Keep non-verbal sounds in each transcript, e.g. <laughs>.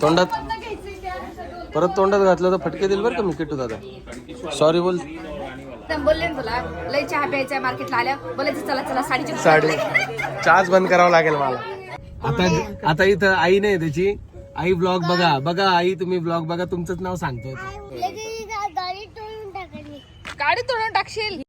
तोंडात परत तोंडात घातलं तर फटके दिल बरं का मी किट्टू दादा? सॉरी बोल. तर बोलले ना तुला लय चहा प्यायचा मार्केटला आल्या. बोलायचं चला चला साडीची साडी. चहाच बंद करावं लागेल मला. आता आता इथं आई नाही त्याची. आई ब्लॉग बघा. बघा आई तुम्ही ब्लॉग बघा. तुमचंच नाव सांगतो गाडी तोडून टाकशील?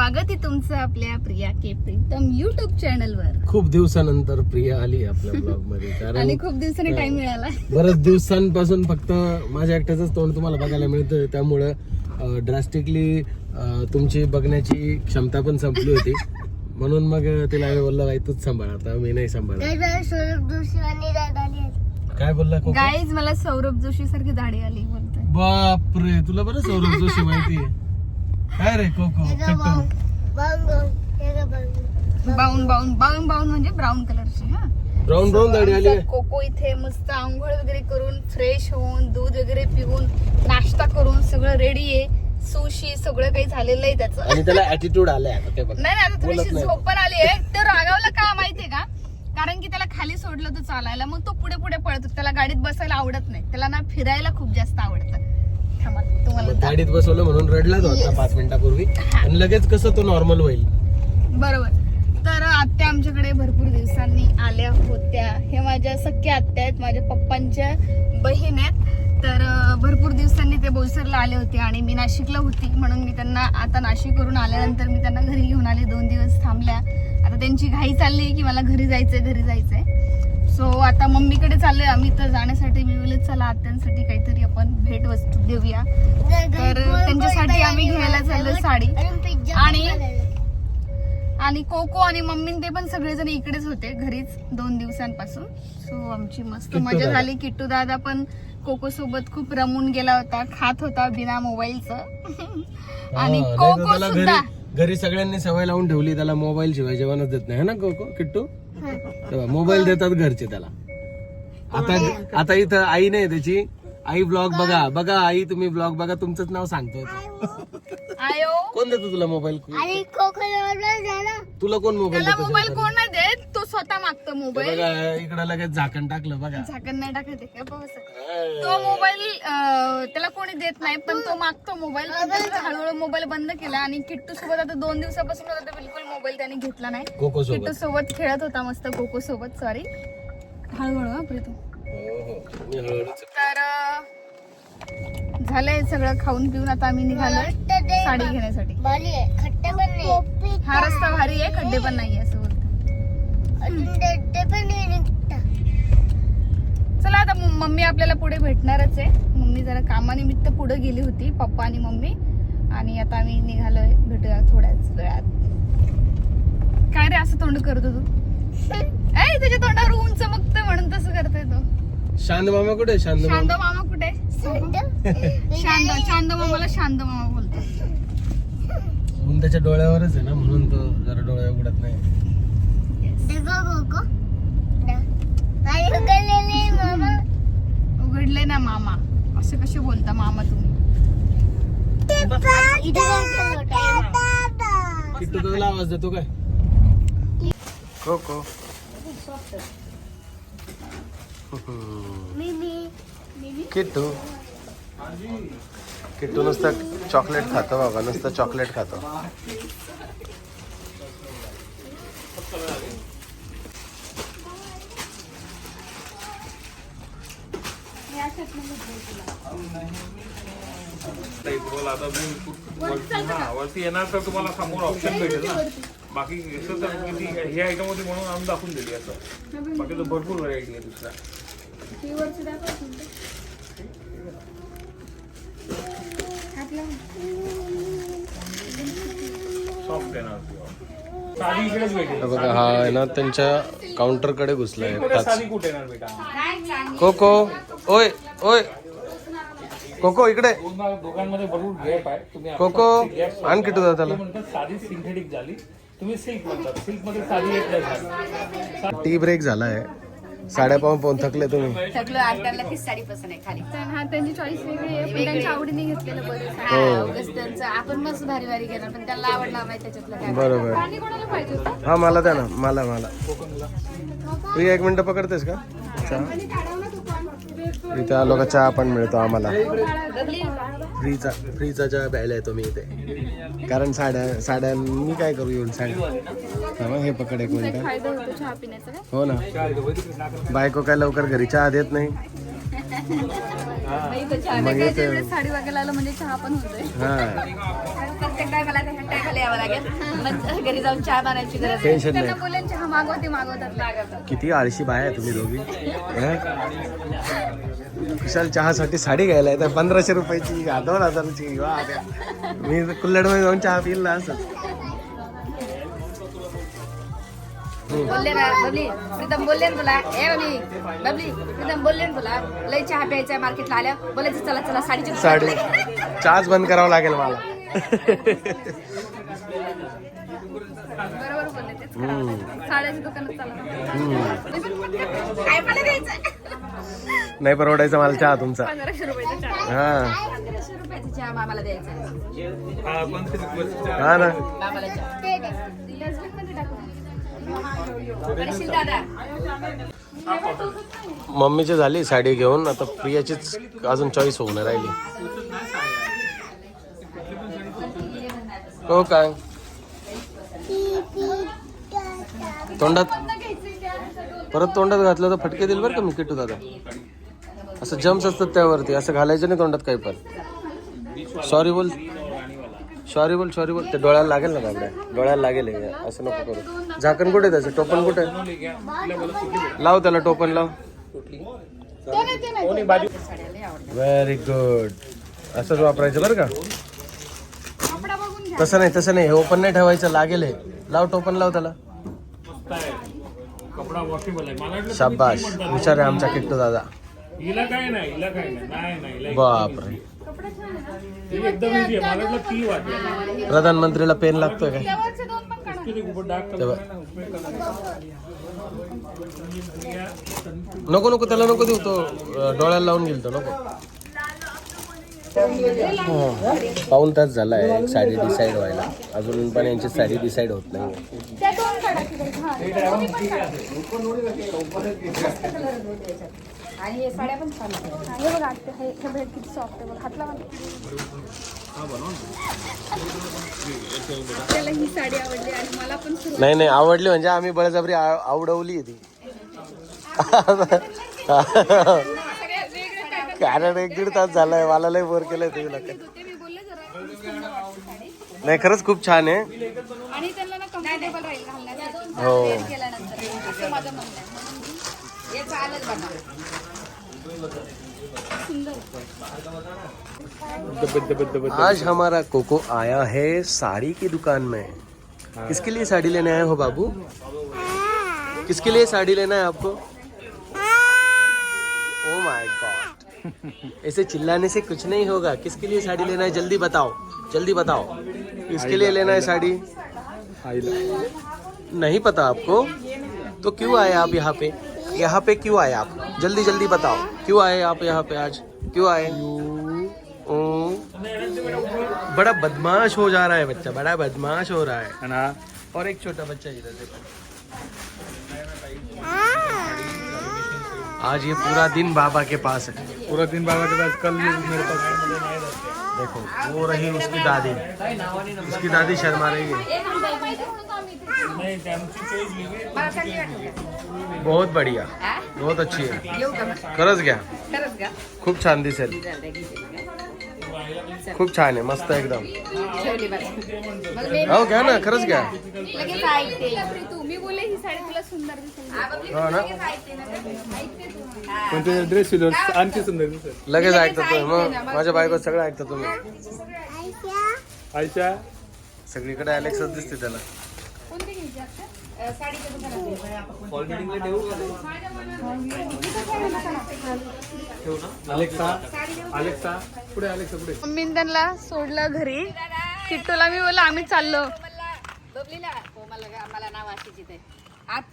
स्वागत आहे तुमचं आपल्या Priya K Pritam YouTube channel वर. खूप दिवसानंतर प्रिया आली आपल्या <laughs> ब्लॉगमध्ये कारण आणि खूप दिवसांनी टाइम मिळाला. <laughs> बरेच दिवसांपासून फक्त माझ्या एकट्याच तोंड तुम्हाला बघायला मिळतं त्यामुळं ड्रास्टिकली तुमची बघण्याची क्षमता पण संपली होती. म्हणून मग तिला आम्ही बोललो बाई तूच सांभाळ आता मी नाही सांभाळ काय बोलला कोको? गाईज मला सौरभ जोशी सारखी दाढी आली बोलतोय. बापरे तुला बरं सौरभ जोशी माहिती काय रे कोको किट्टू बाऊन बाऊन बाऊन बाऊन म्हणजे ब्राऊन कलरची हा. ब्राऊन ब्राऊन दाढी आली. कोको इथे मस्त आंघोळ वगैरे करून फ्रेश होऊन दूध वगैरे पिऊन नाश्ता करून सगळं रेडी आहे. सुशी सगळं काही झालेलं आहे त्याचं. आणि त्याला ऍटिट्यूड आलाय आता ते बघ. नाही नाही, आता बोलत थोडीशी नाही. झोप पण आली आहे. तर रागावलं का माहितीये का? कारण की त्याला खाली सोडलं तर चालायला. मग तो पुढे पुढे पळतो. त्याला गाडीत बसायला आवडत नाही. त्याला ना फिरायला खूप जास्त आवडतं. थांबा, तुम्हाला गाडीत बसवलं म्हणून रडलाच होता पाच मिनिटापूर्वी. आणि लगेच कसं तो नॉर्मल होईल? बरोबर. तर आत्या आमच्याकडे भरपूर दिवसांनी आल्या होत्या. हे माझ्या सख्या आत्या आहेत माझ्या पप्पांच्या बहीण आहेत. तर अं, भरपूर दिवसांनी ते बोईसरला आले होते आणि मी नाशिकला होती. म्हणून मी त्यांना आता नाशिकवरून आल्यानंतर मी त्यांना घरी घेऊन आले. दोन दिवस थांबल्या. आता त्यांची घाई चालली की मला घरी जायचंय घरी जायचंय. सो आता मम्मीकडे चाललोय. आम्ही तर जाण्यासाठी मी बोलले चला आत्यांसाठी काहीतरी आपण भेट वस्तू देऊया. तर त्यांच्यासाठी आम्ही घ्यायला चाललोय साडी. आणि आणि कोको आणि मम्मी ते पण सगळेजण इकडेच होते घरीच दोन दिवसांपासून. सो आमची मस्त मजा. झाली. किट्टू दादा पण कोको सोबत खूप रमून गेला होता खात होता बिना मोबाईलचं. आणि कोको सुद्धा. घरी सगळ्यांनी सवय लावून ठेवली त्याला मोबाईल शिवाय जेवणच देत नाही. है ना कोको? किट्टू? मोबाईल देतात घरचे त्याला. आता आता इथं आई नाही त्याची. आई ब्लॉग बघा बघा आई तुम्ही ब्लॉग बघा तुमचंच नाव सांगतो आयो. कोण देतो तुला मोबाईल तुला कोण मोबाईल त्याला देतो मोबाईल कोण नाही देत? तो स्वतः मागतो मोबाईल बघा इकडं लगेच झाकण टाकलं बघा. झाकण नाही टाकत आहे. तो मोबाईल त्याला कोणी देत नाही पण तो मागतो मोबाईल पण त्याने हळूहळू मोबाईल बंद केला आणि किट्टू सोबत आता दोन दिवसापासून बिलकुल मोबाईल त्याने घेतला नाही. कोको किट्टू सोबत सोबत खेळत होता मस्त कोको सोबत सॉरी हळूहळू हा प्रीतू तर झालंय सगळं खाऊन पिऊन आता आम्ही निघालोय साडी घेण्यासाठी. हा रस्ता भारी आहे खड्डे पण नाही असं चला आता मम्मी आपल्याला पुढे भेटणारच आहे. मम्मी जरा कामानिमित्त पुढे गेली होती पप्पा आणि मम्मी. आणि आता आम्ही निघालोय भेटूया थोड्याच वेळात. काय रे असं तोंड करतो तू? <laughs> ऐ त्याच्या तोंडावर ऊन चमकतं म्हणून तसं करतोय तो शांत मामा कुठे? शांत शांत मामा मामा कुठे शांत शांत मामाला शांत मामा बोलतो. ऊन त्याच्या डोळ्यावरच आहे ना म्हणून तो जरा डोळे उघडत नाही. उघडले ना मामा. असे कसे बोलता मामा तुम्ही? किट्टू तुला आवाज देतो काय? कोको किट्टू. किट्टू नुसतं चॉकलेट खातो बाबा नुसतं चॉकलेट खातो. तुम्हाला आता वरती येणार तर तुम्हाला समोर ऑप्शन भेटेल ना. बाकी असं तर किती हे आयटम होती म्हणून आम्ही दाखवून दिली असं. बाकी तर भरपूर व्हरायटी आहे दुसऱ्या सॉफ्ट येणार साडी इकडेच भेटेल. बघा हा आहे ना त्यांच्या काउंटरकडे घुसलाय कुठे येणार बेटा? कोको ओय ओय. कोको इकडे. दोघांमध्ये भरपूर गॅप आहे. तुम्ही कोको आण किटू दादा ते त्याला म्हणतात साडी सिंथेटिक झाली. तुम्ही सिल्क म्हणतात सिल्कमध्ये साडी येत नाही. झाली टी ब्रेक झालाय. साड्या पाहून पाहून थकले तुम्ही. सगळं आणि त्यांना तीच साडी पसंत आहे खाली. हा त्यांची चॉईस वेगळी आहे पण त्यांच्या आवडीने घेतलेलं बरं हा, उगाच त्यांचं आपण मस्त भारी भारी घेणार पण त्यांना आवडणार नाही त्याच्यातलं काय. बरोबर. आणि कोणाला पाहिजे होतं? हा मला द्या ना. मला मला. प्रिया एक मिनिट पकडतेस का? चहा. इथे आलो का चहा पण मिळतो आम्हाला. फ्रीचा फ्रीचा चहा प्यायला येतो मी इथे. कारण साड्या साड्या मी काय करू येऊन साड्या? हे पकड एक मिनिट. हो ना. बायको काय लवकर घरी चहा देत नाही. साडी आलं म्हणजे चहा पण होतोय. प्रत्येक टायमाला त्या टायमाला यावं लागेल. मग घरी जाऊन चहा बनायची गरज टेन्शन त्यांना नाही. बोलेन चहा मागवते मागवतात. लागतात किती आळशी बाय आहे तुम्ही दोघी. हं? कुशाल चहासाठी साडी घ्यायला येतात पंधराशे रुपयाची दोन हजाराची. वा. मी कुल्लडमध्ये जाऊन चहा पिल असं. बोलले ना बबली प्रीतम बोलले ना तुला. ए बबली बबली प्रीतम बोलले ना तुला. लय चहा प्यायचा मार्केटला आल्या बोलायचं चला चला साडीची साडी. चहाच बंद करावा लागेल मला. बरोबर बोलले तेच करावं लागेल. साड्याच्या दुकानात चालत हम्म. काय मला द्यायचं नाही परवडायचा मला चहा तुमचा. हा. मामाला द्यायचा. हा. हा ना. मम्मीची झाली साडी घेऊन. आता प्रियाचीच अजून चॉईस होऊन राहिली. हो काय? तोंडात परत तोंडात घातलं तर फटके देईल बरं का मी किटू दादा? असं जम्स असतात त्यावरती असं घालायचं नाही तोंडात काही पण. सॉरी बोल. सॉरी बोल सॉरी बोल. ते डोळ्याला लागेल ना बाबड्या? डोळ्याला लागेल हे. असं नको करू. झाकण कुठे आहे त्याचं? टोपण कुठे आहे? लाव त्याला टोपण लाव. व्हेरी गुड असंच वापरायचं बरं का? कपडा बघून घ्या तसं नाही तसं नाही. हे ओपन नाही ठेवायचं लागेल हे. लाव टोपण लाव त्याला. मस्त आहे. कपडा वॉशेबल आहे मला वाटलं शाबाश हुशार आहे आमचा किट्टू दादा. हिला काय नाही हिला काय नाही. नाही नाही हिला बापरे. ती एकदम easy आहे. मला वाटलं ती वाटली. प्रधानमंत्रीला पेन लागतोय काय? त्यावरचे दोन पण काढा किती खूप डार्क तेव्हा. नको नको त्याला नको देऊ तो अं, डोळ्याला लावून गेल तो नको. हो. पाऊन तास झाला एक साडी डिसाईड व्हायला. अजून पण यांची साडी डिसाईड होत नाही आणि साड्या पण छान हे बघा हे हे किती सॉफ्ट आहे त्याला ही साडी आवडली आणि मला पण नाही नाही आवडली म्हणजे आम्ही बळजबरी आ- आवडवली ती. <laughs> कारण एक दीड तास झालाय मला लय बोर केलंय तुला होते मी बोलले जरा नाही खरंच खूप छान आहे. आणि त्यांना ना कम्फर्टेबल राहील घालण्यासाठी. हो. असं माझं म्हणणं आहे. हे आज हमारा कोको आया है साड़ी की दुकान में. किसके लिए साड़ी लेने आए हो बाबू? किसके लिए साड़ी लेना है आपको? ओ माय गॉड <laughs> ऐसे चिल्लाने से कुछ नहीं होगा। किसके लिए साड़ी लेना है? जल्दी बताओ। जल्दी बताओ। किसके लिए लेना है साड़ी? नहीं पता आपको। तो क्यों आए आप यहाँ पे? यहाँ पे क्यों आए आप? जल्दी जल्दी बताओ। क्यों आए आप यहाँ पे आज? क्यों आए? ओ, बड़ा बदमाश हो जा रहा है बच्चा। बड़ा बदमाश हो रहा है। ना? और एक छोटा बच्चा इधर देखो। आज ये पूरा दिन बाबा के पास है। पूरा दिन बाबा के पास कल मेरे पास देखो वो रही उसकी दादी। उसकी दादी शर्मा रही है. बहुत बढ़िया। बहुत अच्छी है। येऊ का मग? खरंच घ्या खरंच का खूप छान दिसेल खूप छान आहे मस्त एकदम ठेवली बस हो घ्या ना खरंच घ्या मी बोलले ही साडी तुला सुंदर दिसेल. हा, हो ना. लगेच ऐकते ना. ऐकते तू. हा. पण ते ड्रेस सिल्वर आणखी सुंदर दिसत लगेच ऐकता तुम्ही मग माझ्या बायको सगळं ऐकता तुम्ही. आयशा? सगळीकडे अलेक्सच दिसते त्याला. कोणती घ्यायची आता? अ, साडीच्या दुकानात अलेक्सा अलेक्सा पुढे अलेक्सा पुढे मम्मीने त्यांना सोडलं घरी. किट्टूला मी बोललो आम्ही चाललो. बबलीला हो मला मला नाव अशीच इथे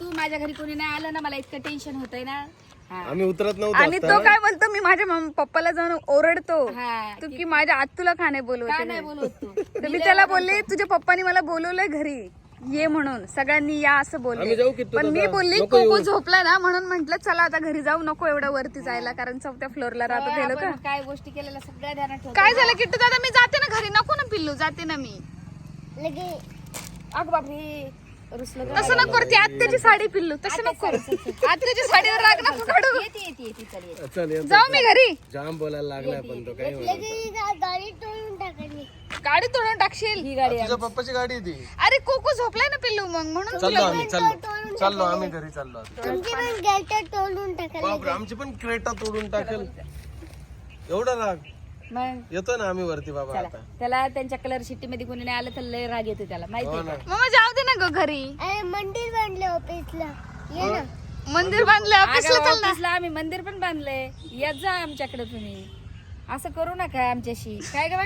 तू माझ्या घरी कोणी नाही आलं ना मला इतकं टेन्शन होतंय ना. हा. आम्ही उतरत नव्हतो आणि आता तो. काय बोलतो मी माझ्या मम- पप्पाला जाऊन ओरडतो. हा. तू की माझ्या आत्तूला खाणे का नाही बोलवते तू? <laughs> तर मी त्याला बोलले तुझ्या पप्पानी मला बोलवलंय घरी. ये म्हणून. सगळ्यांनी या असं आम्ही बोलले पण मी दादा. बोलली नको कोको येऊ. झोपला ना म्हणून म्हंटल चला आता घरी जाऊ नको एवढं वरती जायला कारण चौथ्या फ्लोअरला राहतात हे लोक आपण काय गोष्टी केलेल्या सगळ्या ध्यानात काय झालं किट्टू दादा? मी जाते ना घरी. नको ना पिल्लू जाते ना मी. अग बापरे रुसलं? तसं नको ती आत्याची साडी पिल्लू तसं नको. आत्याची साडीवर राग नको काढू. येते येते येते चल येते. चल येतो. जाऊ मी घरी. जाम बोलायला लागलाय पण तो काय म्हणतो. गाडी तोडून टाकशील? ही गाडी तुझ्या पप्पाची गाडी आहे ती. अरे कोको झोपलाय ना पिल्लू मग म्हणून चाललो आम्ही चाललो चाललो आम्ही घरी चाललो आता. बापरे आमची पण क्रेटा तोडून टाकेल. एवढा राग. मग? येतो ना आम्ही वरती बाबा चला. आता. त्याला त्यांच्या कलर शिट्टी मध्ये कोणी नाही आलं तर लय राग येतो त्याला. माहिती हो आहे ना मग जाऊ दे ना ग घरी. मंदिर बांधलं ऑफिसला ये ना. मंदिर बांधलं ऑफिसला चल ना. ऑफिसला आम्ही मंदिर पण बांधलंय. येत जा आमच्याकडे तुम्ही. असं करू नका आमच्याशी. काय ग बा?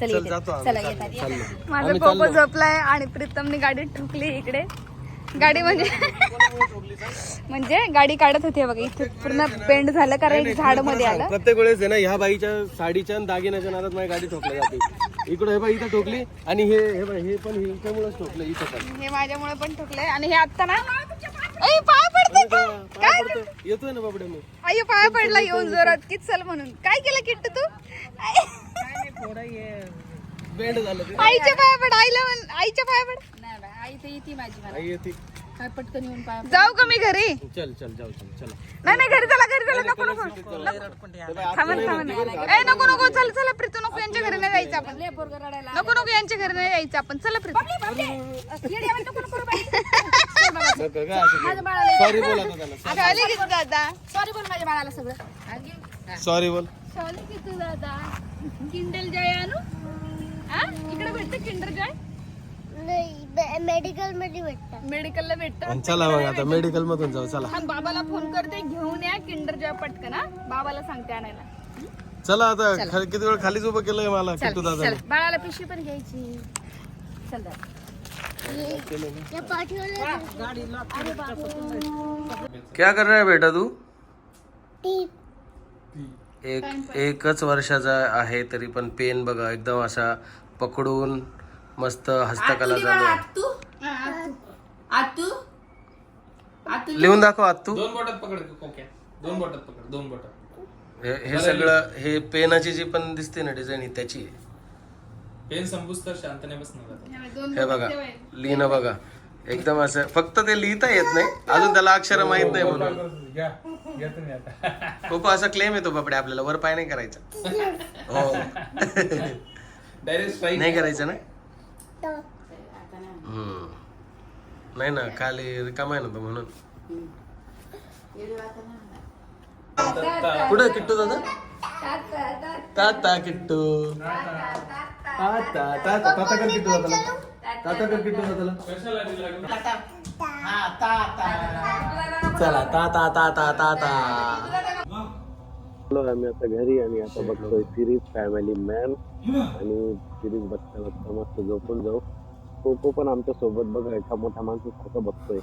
चल चल येते. जातो आम्ही. चला चाललो, येतात. चाललो माझा आम्ही चाललो. झोपलाय आणि प्रीतमने गाडी ठोकली इकडे. गाडी म्हणजे म्हणजे गाडी काढत होती बघा इथे पूर्ण पेंड झालं कारण एक झाडमध्ये आलं. प्रत्येक वेळेस आहे ना ह्या बाईच्या साडीच्या आणि दागिन्याच्या नादात माझी गाडी ठोकली जाते. इकडे हे बाई इथं ठोकली आणि हे हे बाई हे पण हिच्यामुळेच ठोकलं इथं पण. हे माझ्यामुळे पण ठोकलंय आणि हे आता ना ऐ, पाय पडते का? पाय पडतोय. येतोय ना बाबडे मी. आई पाय पडला येऊन जोरात. कित चल म्हणून. काय केलं किट्टू तू? बेंड झालं ते. आईच्या पाया पड आईला म्हण आईच्या पाया पड. आई तर येते माझी मला. आई येते. काय पटकन येऊन पाय जाऊ का मी घरी? चल चल जाऊ चल चला. नाही नाही घरी चला घरी चला नको नको. थांबा थांबा ए नको नको चल चला प्रीतू नको यांच्या घरी नाही जायचं आपण. लय पोरगं रडायला नको नको यांच्या घरी नाही जायचं आपण. चला प्रीतू. येडे आवाज नको करू बाई. नको का माझ्या बाळाला सॉरी बोल की दादा? सॉरी बोल माझ्या बाळाला सगळं? सॉरी बोल. झाली की तू दादा? किंडल जॉय आणू? हा इकडे भेटते किंडर जॉय मेडिकलमध्ये भेटतात. मेडिकलला भेटतं आणि चला मग आता मेडिकल मधून जाऊ चला. बाबाला फोन करते घेऊन या किंडर जॉय पटकन हा. बाबाला सांगते आणायला. चला आता खाली- किती वेळ खालीच उभं केलंय मला किट्टू दादा चल. बाळाला पिशवी पण घ्यायची. चल दादा. या पाठीवर क्या कर रहा है बेटा तू? टीप एक एकच वर्षाचा आहे तरी पण पेन बघा एकदम असा पकडून मस्त हस्तकला चालू आहे लिहून दाखव आत्तू दोन बोटात पकड कोक्या. दोन बोटात पकड दोन बोटात हे हे सगळं हे पेनाची जी पण दिसते ना डिझाईन ही त्याची. आहे. पेन संपूस तर शांतने बसणार हे बघा लिहिणं बघा. एकदम असं फक्त ते लिहिता येत नाही. अजून त्याला अक्षर माहीत नाही म्हणून. तुम्ही आता. खूप असा क्लेम येतो बापडे आपल्याला वर पाय नाही करायचा. <laughs> हो. डायरेक्ट नाही करायचं ना? हम्म. नाही ना खाली रिकामा आहे ना तो म्हणून कुठं किट्टू दादा ताता किट्टू ताता ताता ताता कर किट्टू दादाला ताता कर किट्टू दादाला चला ताता ताता ताता आलो आम्ही आता घरी आणि आता बघतोय सिरीज फॅमिली मॅन आणि सिरीज बघता बघता मस्त झोपून जाऊ. कोको पण आमच्यासोबत बघा एका मोठ्या माणसासारखं बघतोय.